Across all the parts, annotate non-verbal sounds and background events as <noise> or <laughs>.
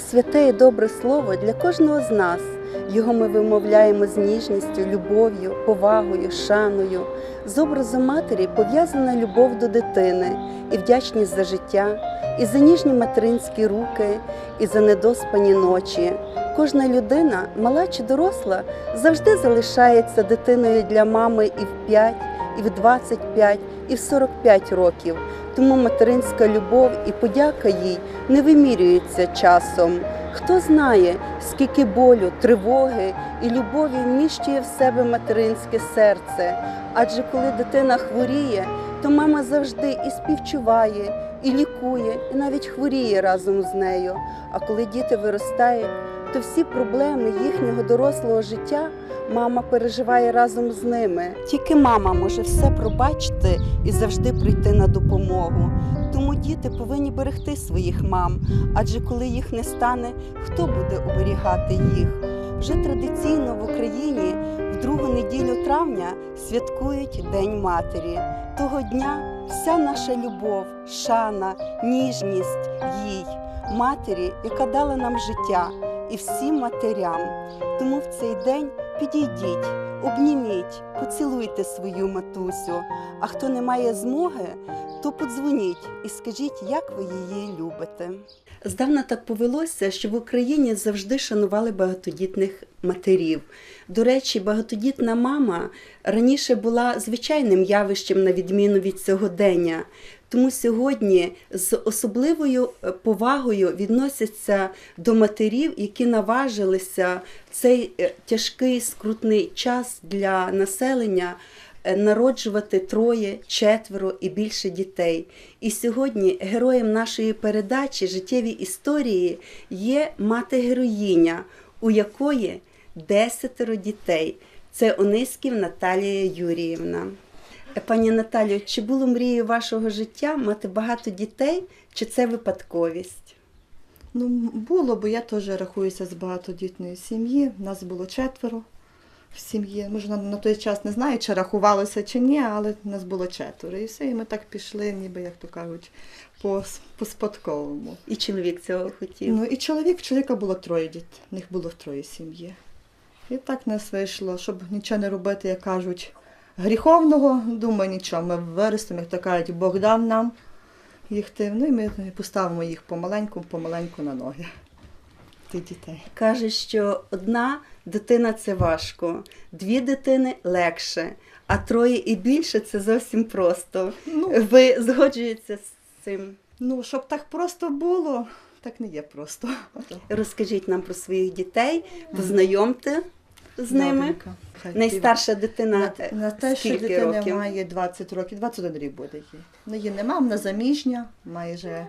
святе і добре слово для кожного з нас. Його ми вимовляємо з ніжністю, любов'ю, повагою, шаною. З образом матері пов'язана любов до дитини і вдячність за життя, і за ніжні материнські руки, і за недоспані ночі. Кожна людина, мала чи доросла, завжди залишається дитиною для мами і в 5, і в 25, і в 45 років. Тому материнська любов і подяка їй не вимірюються часом. Хто знає, скільки болю, тривоги і любові вміщує в себе материнське серце. Адже коли дитина хворіє, то мама завжди і співчуває, і лікує, і навіть хворіє разом з нею. А коли діти виростають, то всі проблеми їхнього дорослого життя мама переживає разом з ними. Тільки мама може все пробачити і завжди прийти на допомогу. Тому діти повинні берегти своїх мам, адже коли їх не стане, хто буде оберігати їх? Вже традиційно в Україні в другу неділю травня святкують День матері. Того дня вся наша любов, шана, ніжність їй, матері, яка дала нам життя, і всім матерям. Тому в цей день підійдіть, обніміть, поцілуйте свою матусю. А хто не має змоги, то подзвоніть і скажіть, як ви її любите. Здавна так повелося, що в Україні завжди шанували багатодітних матерів. До речі, багатодітна мама раніше була звичайним явищем на відміну від сьогодення. Тому сьогодні з особливою е, повагою відносяться до матерів, які наважилися в цей е, тяжкий скрутний час для населення е, народжувати троє, четверо і більше дітей. І сьогодні героєм нашої передачі життєві історії є мати-героїня, у якої десятеро дітей. Це Ониськів Наталія Юріївна. Пані Наталію, чи було мрією вашого життя мати багато дітей, чи це випадковість? Ну, було, бо я теж рахуюся з багатодітної сім'ї. Нас було четверо в сім'ї. Може, на, на той час не знаю, чи рахувалося, чи ні, але нас було четверо. І все, і ми так пішли, ніби, як то кажуть, по, по спадковому. І чоловік цього хотів. Ну і чоловік, в чоловіка було троє дітей, в них було троє сім'ї. І так нас вийшло, щоб нічого не робити, як кажуть, гріховного. Думаю, нічого, ми виростемо, як то кажуть, Бог дав нам їх тим. Ну і ми поставимо їх помаленьку, помаленьку на ноги. Тих дітей. Каже, що одна дитина це важко, дві дитини легше, а троє і більше це зовсім просто. Ну, Ви згоджуєтеся з цим? ну, щоб так просто було, так не є просто. Розкажіть нам про своїх дітей, познайомте з ними. Найстарша дитина На, те, що дитина років? має 20 років, 21 рік буде їй. Ну, її нема, вона заміжня, майже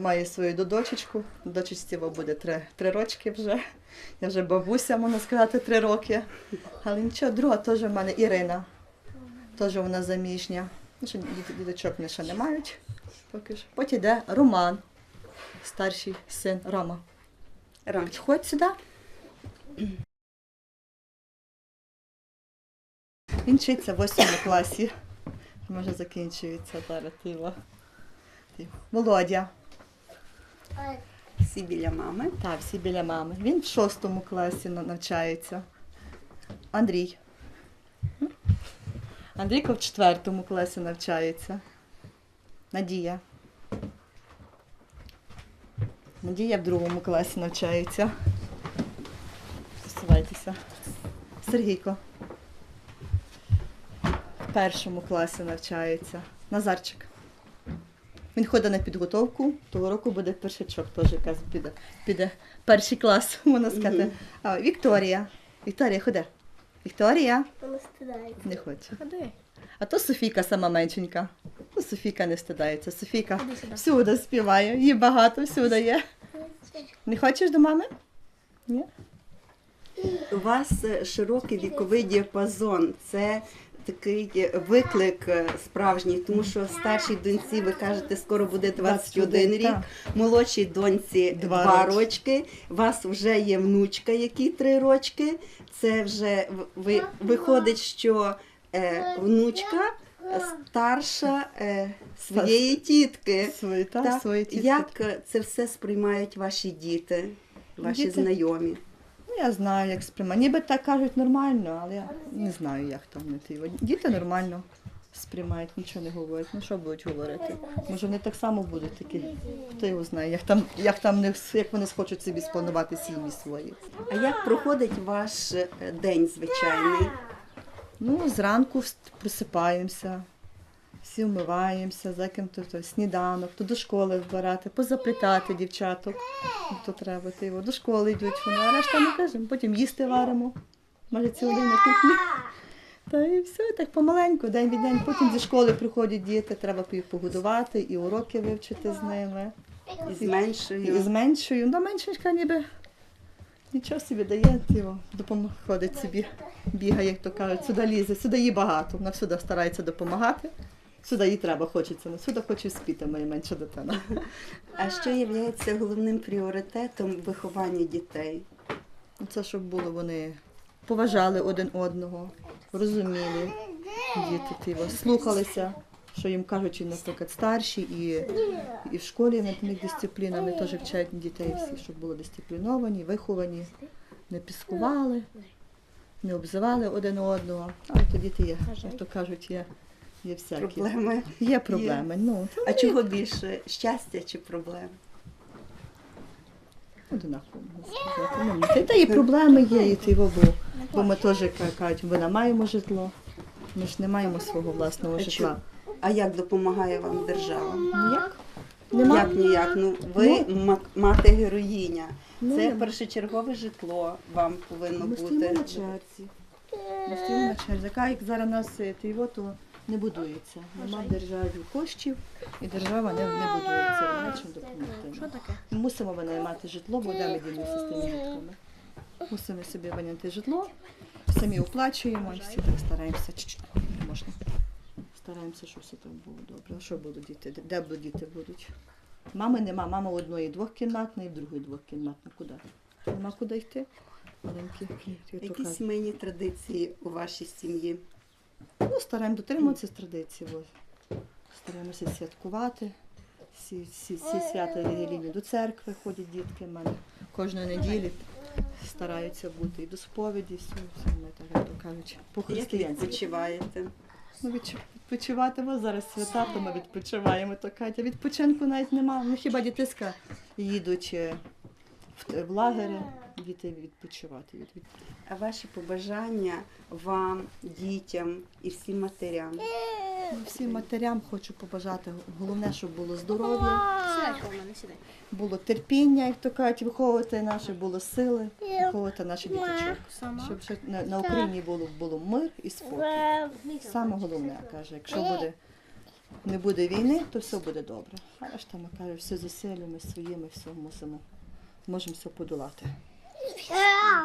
має свою додочечку. Дочечці буде три, три рочки вже. Я вже бабуся, можна сказати, три роки. Але нічого, друга теж в мене Ірина. Теж вона заміжня. Ну, діточок вони ще не мають. Поки що. Потім йде Роман, старший син Рома. Ромчик. Ходь сюди. Він вчиться в 8 класі. Може закінчується зараз. Тиво. Володя. Всі біля мами. Так, всі біля мами. Він в 6 класі навчається. Андрій. Андрійко в 4 класі навчається. Надія. Надія в другому класі навчається. Посувайтеся. Сергійко. Першому класі навчається. Назарчик. Він ходить на підготовку, того року буде першачок, теж якраз піде, піде перший клас, <laughs> можна сказати. А, Вікторія. Вікторія, ходи. Вікторія Вона стидається. не хоче. Ходи. А то Софійка сама меншенька. Ну, Софійка не стидається. Софійка Ходи сюди. всюди співає, її багато всюди є. Не хочеш до мами? Ні? У вас е, широкий віковий діапазон. Це такий е, виклик е, справжній, тому що старшій доньці, ви кажете, скоро буде 21 рік, молодшій доньці Два 2 рочки. У вас вже є внучка, якій 3 рочки. Це вже ви, виходить, що е, внучка старша е, своєї тітки. Свої, так, Так, свої тітки. Як це все сприймають ваші діти, ваші Діти? знайомі? Ну, я знаю, як сприймати. Ніби так кажуть нормально, але я не знаю, як там вони ті. Діти нормально сприймають, нічого не говорять. Ну що будуть говорити? Може, вони так само будуть такі. Хто його знає, як там, як там не як вони схочуть собі спланувати сім'ї свої. А як проходить ваш е, день звичайний? Ну, зранку просипаємося, всі вмиваємося, за ким то, то сніданок, то до школи збирати, позаплітати дівчаток, то треба ти його, до школи йдуть вони, а решта не кажемо. Потім їсти варимо, може цілий день на кухні. Та і все, так помаленьку, день від день. Потім зі школи приходять діти, треба їх погодувати, і уроки вивчити з ними. І з меншою? І з меншою. Ну, меншечка ніби нічого собі дає, його допомагає собі, бігає, як то кажуть, сюди лізе, сюди їй багато. Вона всюди старається допомагати. Сюди їй треба, хочеться. Ну, сюди хоче спіти моя менша дитина. А що є головним пріоритетом виховання дітей? Ну, Це щоб було вони поважали один одного, розуміли діти тіво, слухалися, що їм кажуть, і, наприклад, старші, і, і в школі над них дисципліна, вони теж вчать дітей всі, щоб були дисципліновані, виховані, не піскували, не обзивали один одного. Але то діти є, як то кажуть, є, є всякі. Проблеми? Є проблеми. Ну, А чого більше? Щастя чи проблем? одинаково можна сказати. Ну, та, і проблеми є, і ти бо, бо ми теж ка- кажуть, ми не маємо житло, ми ж не маємо свого власного А житла. А як допомагає вам держава? Ніяк. Нема. Як ніяк? Ну ви ма- мати героїня. Ну, Це першочергове житло вам повинно Ми стоїмо бути. на черзі. Ми стоїмо на черзі. Як зараз нас е, то не будується. Нема в державі коштів, і держава не, не будується. Нема чим допомогти. нам. Ми мусимо винаймати житло, бо де ми ділимося з тими дітками. Мусимо собі виняти житло, самі оплачуємо всі так стараємося. Не можна. Стараємося, щоб все там було добре. А що будуть діти? Де- діти будуть? Мами нема, мама одної двохкімнатної, в другої двохкімнатна. Куди? Нема куди йти. Маленькі, як то Які сімейні традиції у вашій сім'ї? Ну, стараємося дотримуватися традицій. Бо стараємося святкувати. Всі, всі, всі свята релігійні до церкви ходять дітки в мене. Кожної неділі стараються бути і до сповіді, все, все ми так, то кажуть, по-християнськи. відпочиваєте? Ну, відч- відпочивати бо зараз свята, то ми відпочиваємо, то Катя. Відпочинку навіть нема. Ну хіба дітиська їдуть в, в лагери, діти відпочивати. Від, від... А ваші побажання вам, дітям і всім матерям? Ну, Всім матерям хочу побажати. Головне, щоб було здоров'я. Було терпіння, як то кажуть, виховувати наше було сили, виховувати наших діточок. Щоб ще на, на Україні було, було мир і спокій. Саме головне, каже, якщо буде, не буде війни, то все буде добре. А решта, ми каже, все зусиллями своїми, все мусимо, зможемо все подолати.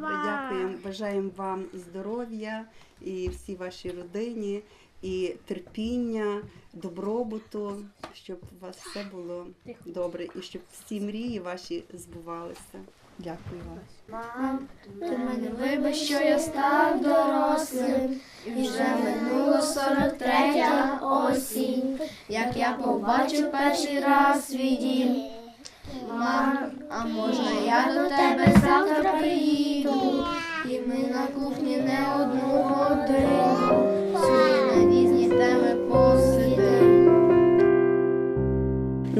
Дякуємо. Бажаємо вам здоров'я і всій вашій родині, і терпіння, добробуту, щоб у вас все було добре і щоб всі мрії ваші збувалися. Дякую вам. Мам, ти мене вибач, що я став дорослим, і вже минуло 43-я осінь, як я побачив перший раз свій дім. Мам, а можна я до тебе завтра приїду, і ми на кухні не одну годину, свої на.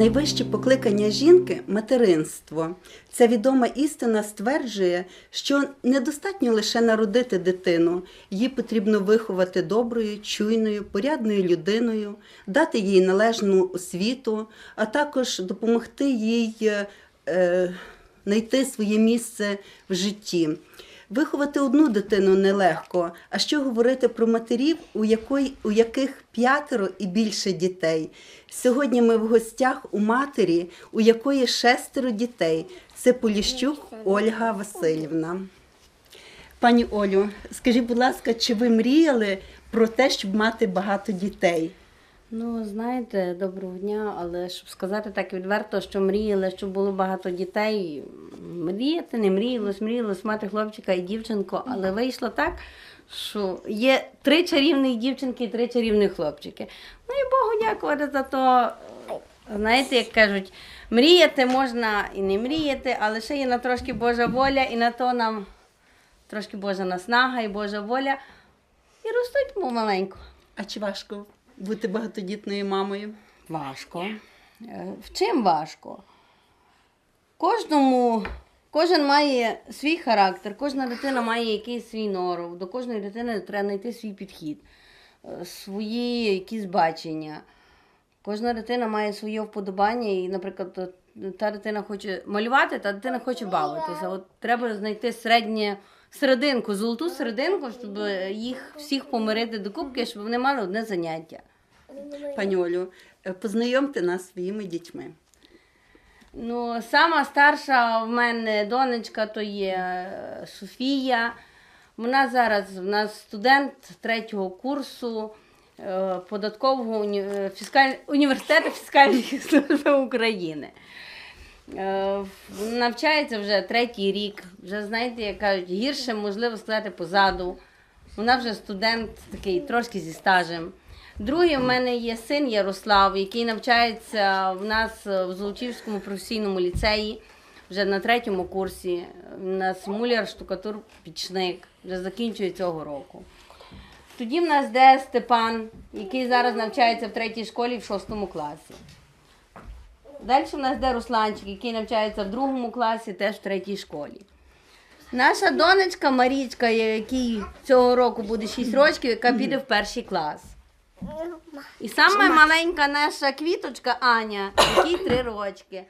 Найвище покликання жінки материнство. Ця відома істина стверджує, що недостатньо лише народити дитину, її потрібно виховати доброю, чуйною, порядною людиною, дати їй належну освіту, а також допомогти їй е, знайти своє місце в житті. Виховати одну дитину нелегко, а що говорити про матерів, у, якої, у яких п'ятеро і більше дітей. Сьогодні ми в гостях у матері, у якої шестеро дітей. Це Поліщук Ольга Васильівна. Пані Олю, скажіть, будь ласка, чи ви мріяли про те, щоб мати багато дітей? Ну, знаєте, доброго дня, але щоб сказати так відверто, що мріяли, щоб було багато дітей. Мріяти не мріялось, мріялось мати хлопчика і дівчинку, але вийшло так, що є три чарівних дівчинки і три чарівних хлопчики. Ну і Богу дякувати за то. Знаєте, як кажуть, мріяти можна і не мріяти, але ще є на трошки Божа воля, і на то нам трошки Божа наснага і Божа воля. І ростуть помаленьку. А чи важко бути багатодітною мамою? Важко. Е, В чим важко? Кожному, кожен має свій характер, кожна дитина має якийсь свій норов, до кожної дитини треба знайти свій підхід, е, свої якісь бачення. Кожна дитина має своє вподобання, і, наприклад, та дитина хоче малювати, та дитина хоче бавитися. От треба знайти середнє серединку, золоту серединку, щоб їх всіх помирити до кубки, щоб вони мали одне заняття. Пані Олю, е, познайомте нас своїми дітьми. Ну, сама старша в мене донечка то є е, Софія. Вона зараз в нас студент третього курсу е, податкового фіскаль... університету фіскальної <laughs> служби України. Навчається вже третій рік. Вже знаєте, як кажуть, гірше можливо сказати позаду. Вона вже студент такий трошки зі стажем. Другий в мене є син Ярослав, який навчається в нас в Золочівському професійному ліцеї вже на третьому курсі. У нас муляр, штукатур, пічник, вже закінчує цього року. Тоді в нас де Степан, який зараз навчається в третій школі в шостому класі. Далі в нас де Русланчик, який навчається в другому класі, теж в третій школі. Наша донечка Марічка, якій цього року буде 6 років, яка піде в перший клас. І саме маленька наша квіточка Аня, якій 3 рочки.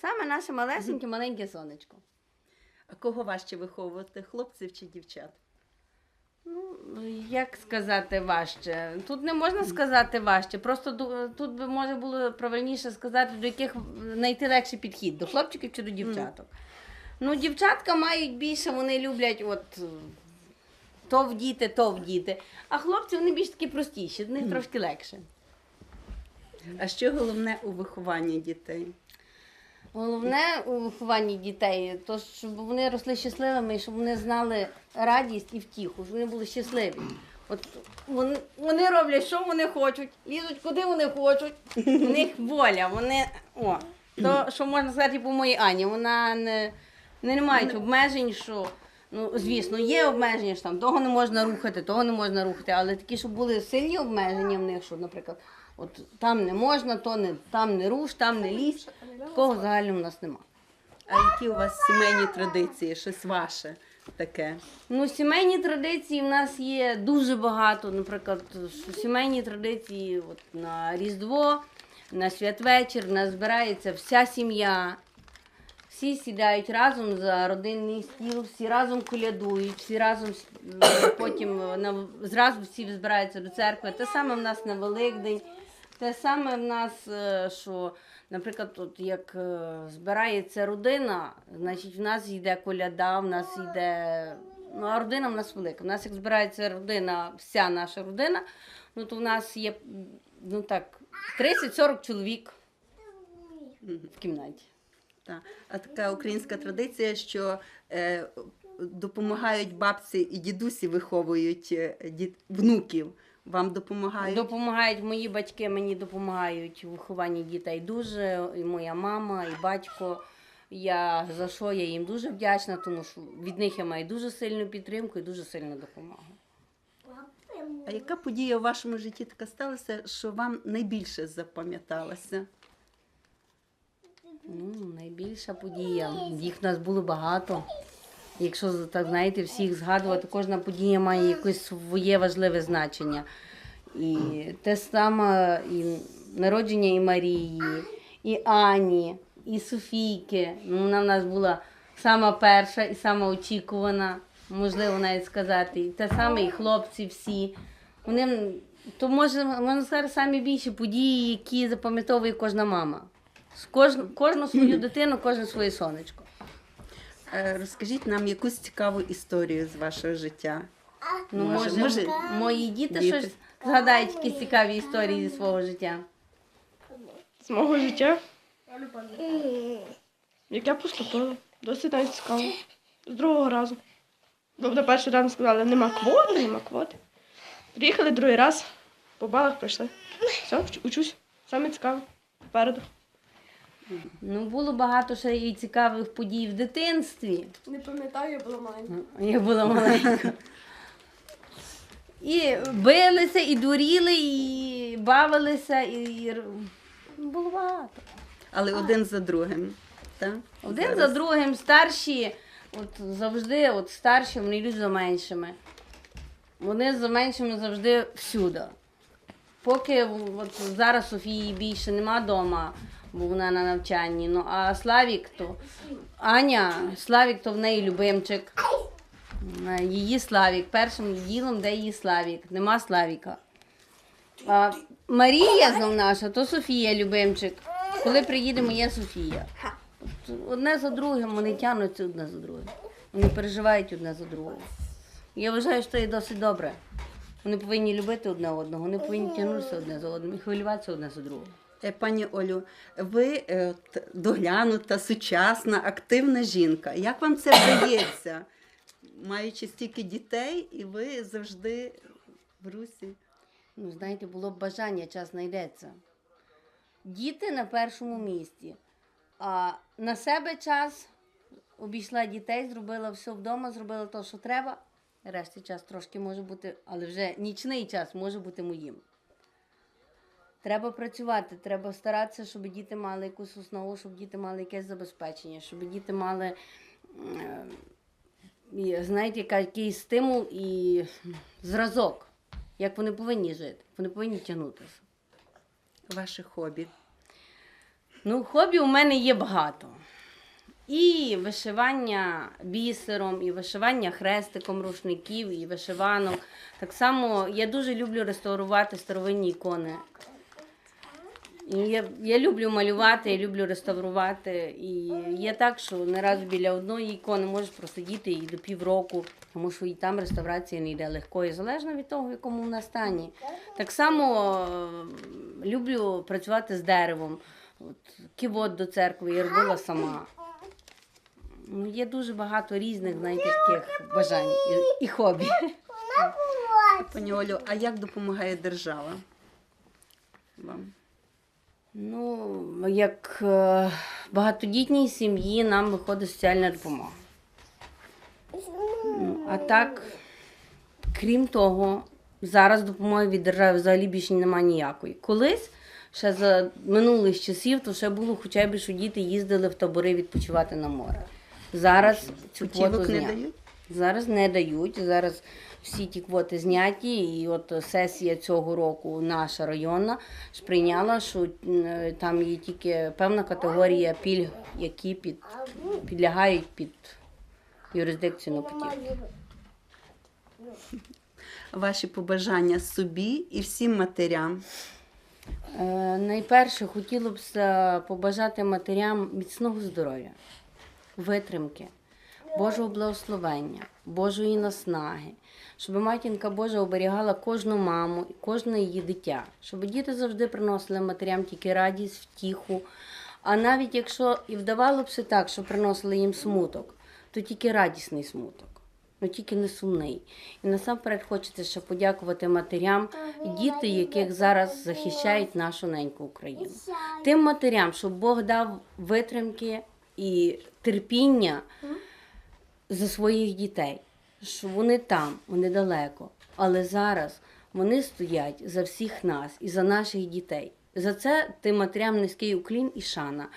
Саме наше малесеньке маленьке сонечко. А кого важче виховувати, хлопців чи дівчат? Ну, як сказати важче? Тут не можна сказати важче. Просто тут би може було правильніше сказати, до яких знайти легший підхід, до хлопчиків чи до дівчаток. Ну, дівчатка мають більше, вони люблять от то вдіти, то вдіти. А хлопці вони більш такі простіші, них трошки легше. А що головне у вихованні дітей? Головне у вихованні дітей, то щоб вони росли щасливими і щоб вони знали радість і втіху, щоб вони були щасливі. От вони, вони роблять, що вони хочуть, лізуть куди вони хочуть. У них воля, вони. О, то, що можна сказати по моїй Ані, вона не, не мають обмежень, що. Ну, звісно, є обмеження, що там того не можна рухати, того не можна рухати, але такі, щоб були сильні обмеження в них, що, наприклад, от там не можна, то не, там не руш, там не лізь. Такого взагалі в нас нема. А які у вас сімейні традиції, щось ваше таке? Ну, сімейні традиції в нас є дуже багато. Наприклад, сімейні традиції от, на Різдво, на святвечір, в нас збирається вся сім'я. Всі сідають разом за родинний стіл, всі разом колядують, всі разом потім е, на, зразу всі збираються до церкви. Те саме в нас на Великдень, те саме в нас, е, що, наприклад, от як е, збирається родина, значить в нас йде коляда, в нас йде. Ну, а родина в нас велика. У нас як збирається родина, вся наша родина, ну то в нас є ну так, 30-40 чоловік в кімнаті. Та. А така українська традиція, що е, допомагають бабці і дідусі виховують е, діт... внуків. Вам допомагають? Допомагають мої батьки, мені допомагають у вихованні дітей дуже. І моя мама, і батько. Я за що я їм дуже вдячна, тому що від них я маю дуже сильну підтримку і дуже сильну допомогу. А яка подія в вашому житті така сталася, що вам найбільше запам'яталася? Ну, найбільша подія. Їх в нас було багато. Якщо так знаєте, всіх згадувати, кожна подія має якесь своє важливе значення. І те саме і народження і Марії, і Ані, і Софійки. Ну, вона в нас була сама перша і сама очікувана, можливо навіть сказати. І те саме і хлопці всі. Вони то може, можна сказати, самі більші події, які запам'ятовує кожна мама. Кожну, кожну свою <laughs> дитину, кожне своє сонечко. Е, Розкажіть нам якусь цікаву історію з вашого життя. Ну, Може, може, може, мої діти, діти. щось згадаєте якісь цікаві історії зі свого життя. з мого життя. Як я поступила, досить навіть цікаво. З другого разу. Бо на перший раз сказали, нема квоти, нема квоти. Приїхали другий раз, по балах пройшли. Все, учусь. Саме цікаве. Попереду. Ну, було багато ще і цікавих подій в дитинстві. Не пам'ятаю, я була маленька. Я була маленька. І билися, і дуріли, і бавилися, і було багато. Але один за другим. Так? Один Зараз. за другим старші, от завжди, от старші, вони йдуть за меншими. Вони за меншими завжди всюди. Поки от зараз Софії більше нема вдома, бо вона на навчанні. Ну а Славік то Аня, Славік то в неї любимчик. Е, Її Славік. Першим ділом, де її Славік. Нема Славіка. А Марія знов наша, то Софія любимчик. Коли приїдемо, є Софія. Одне за другим вони тягнуться одне за другим. Вони переживають одне за другим. Я вважаю, що це досить добре. Вони повинні любити одне одного, вони повинні тягнутися одне за одним і хвилюватися одне за другим. Е, Пані Олю, ви е, доглянута, сучасна, активна жінка. Як вам це вдається, маючи стільки дітей, і ви завжди в русі? Ну, знаєте, було б бажання, час знайдеться. Діти на першому місці. А на себе час обійшла дітей, зробила все вдома, зробила те, що треба. Решті час трошки може бути, але вже нічний час може бути моїм. Треба працювати, треба старатися, щоб діти мали якусь основу, щоб діти мали якесь забезпечення, щоб діти мали, знаєте, якийсь стимул і зразок, як вони повинні жити. Вони повинні тягнутися. Ваше хобі. Ну, хобі у мене є багато. І вишивання бісером, і вишивання хрестиком рушників, і вишиванок. Так само я дуже люблю реставрувати старовинні ікони. Я, я люблю малювати, я люблю реставрувати. І є так, що не раз біля одної ікони можеш просидіти і до півроку, тому що і там реставрація не йде легко, і залежно від того, в якому вона стані. Так само люблю працювати з деревом. От, ківот до церкви я робила сама. Ну, Є дуже багато різних, знаєте, таких бажань і, і хобі. Пані Олю, а як допомагає держава? Вам? Ну, як е, багатодітній сім'ї нам виходить соціальна допомога. Ну, а так, крім того, зараз допомоги від держави взагалі більше немає ніякої. Колись, ще за минулих часів, то ще було хоча б, що діти їздили в табори відпочивати на море. Зараз цю квоту не зняли. Зараз не дають. Зараз всі ті квоти зняті. І от сесія цього року, наша районна, ж прийняла, що там є тільки певна категорія пільг, які під, підлягають під юрисдикцію на. Ваші побажання собі і всім матерям. Е, найперше хотіло б побажати матерям міцного здоров'я, витримки, Божого благословення, Божої наснаги, щоб матінка Божа оберігала кожну маму і кожне її дитя, щоб діти завжди приносили матерям тільки радість, втіху. А навіть якщо і вдавало б все так, що приносили їм смуток, то тільки радісний смуток. Ну тільки не сумний. І насамперед хочеться ще подякувати матерям і діти, яких зараз захищають нашу неньку Україну. Тим матерям, щоб Бог дав витримки і терпіння за своїх дітей, що вони там, вони далеко. Але зараз вони стоять за всіх нас і за наших дітей. За це тим матерям низький уклін і шана.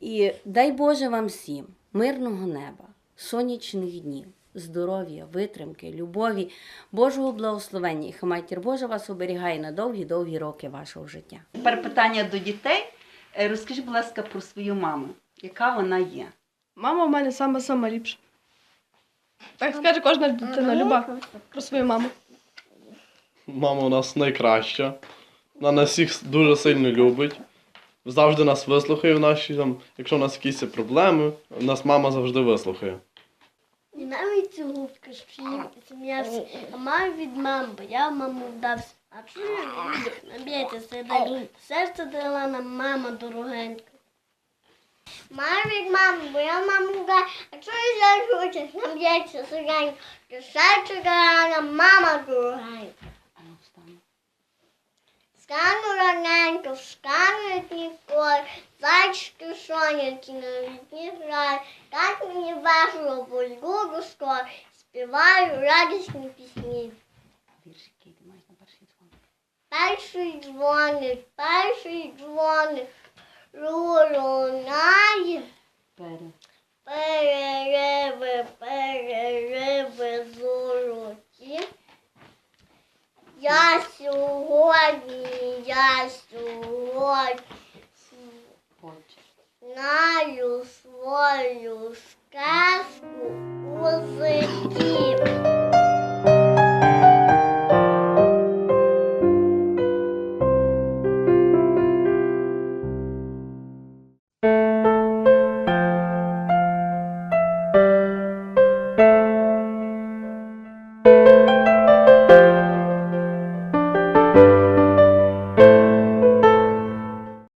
І дай Боже вам всім мирного неба, сонячних днів, здоров'я, витримки, любові, Божого благословення. І хай Матір Божа вас оберігає на довгі-довгі роки вашого життя. Тепер питання до дітей. Е, Розкажіть, будь ласка, про свою маму. Яка вона є? Мама в мене сама сама ліпша. Так скаже кожна дитина люба про свою маму. Мама у нас найкраща. Вона нас всіх дуже сильно любить. Завжди нас вислухає в наші там, якщо у нас якісь є проблеми, нас мама завжди вислухає. І навіть цю губку сміявся. А маю від мами, бо я маму вдався. А не бійтеся, серце дала нам мама дорогенька. Мамі, маму, бо я маму а чого я жучусь, нам б'ється сиренько, то серце мама дорогенька. А ну встань. Стану раненько, встану як ніколи, зайчики сонячні на вікні грають, так мені весело, бо люблю скоро, співаю радісні пісні. На перший дзвон. Перший дзвоник, перший дзвоник, Рурунає. Пере. Перериви, перериви золоті. Я сьогодні, я сьогодні знаю свою сказку у зимі.